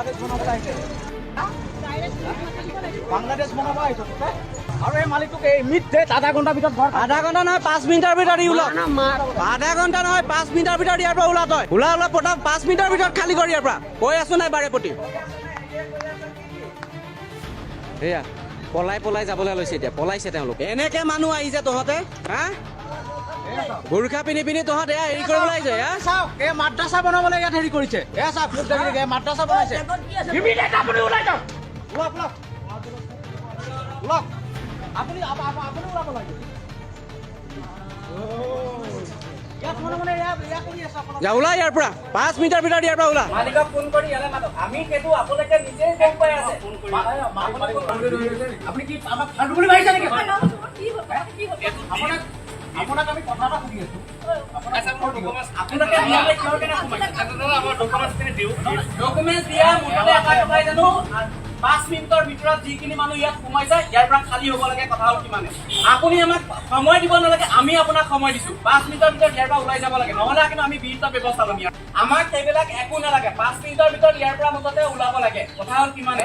বাংলাদেশ বনাবলৈ আহিছে বাংলাদেশ বনাব আহিছ আৰু এই মালিকটোক এই মিড আধা ঘণ্টাৰ ভিতৰত ঘৰ আধা ঘণ্টা নহয় পাঁচ মিনিটৰ ভিতৰত ওলা আধা ঘণ্টা নহয় পাঁচ মিনিটৰ ভিতৰত ইয়াৰ পৰা ওলা তই। ওলা ওলা পটাক পাঁচ মিনিটৰ ভিতৰত খালী কৰ ইয়াৰ পৰা। কৈ আছো নাই বাৰে প্ৰতি সেয়া পলাই পলাই যাবলৈ লৈছে এতিয়া পলাইছে তেওঁলোক। এনেকে মানুহ আহিছে তহঁতে হা? গোৰ্খা পিন্ধি পিন্ধি তহঁত এয়া হেৰি কৰিবলৈ আহিছে হা চাওক এই মাদ্ৰাছা বনাবলৈ ইয়াত হেৰি কৰিছে। এ চাওক মাদ্ৰাছা বনাইছে। আপুনি আপুনি আপ- আপ- আপুনি ওলাব লাগে। ইয়াত মানে মানে এয়া এয়া কৰি আছে আপোনালোকে। যা ওলা ইয়াৰ পৰা। পাঁচ মিনিটৰ ভিতৰত ইয়াৰ পৰা ওলা। মালিকক ফোন কৰি ইয়ালে মাতক। আমি সেইটো আপোনালোকে নিজেই গম পাই আছে। আপুনি কি আমাক ফাল্টু বুলি ভাবিছে নেকি? ডকুমেণ্ট দিয়া মুঠতে এটা কথাই জানো পাঁচ মিনিটৰ ভিতৰত যিখিনি মানুহ ইয়াত সোমাই যায় ইয়াৰ পৰা খালী হ'ব লাগে কথা হ'ল কিমানে। আপুনি আমাক সময় দিব নালাগে আমি আপোনাক সময় দিছো। পাঁচ মিনিটৰ ভিতৰত ইয়াৰ পৰা ওলাই যাব লাগে। নহ'লে কিন্তু আমি বিহিত ব্যৱস্থা ল'ম ইয়াত। আমাক সেইবিলাক একো নালাগে। পাঁচ মিনিটৰ ভিতৰত ইয়াৰ পৰা মুঠতে ওলাব লাগে। কথা হ'ল কিমানে?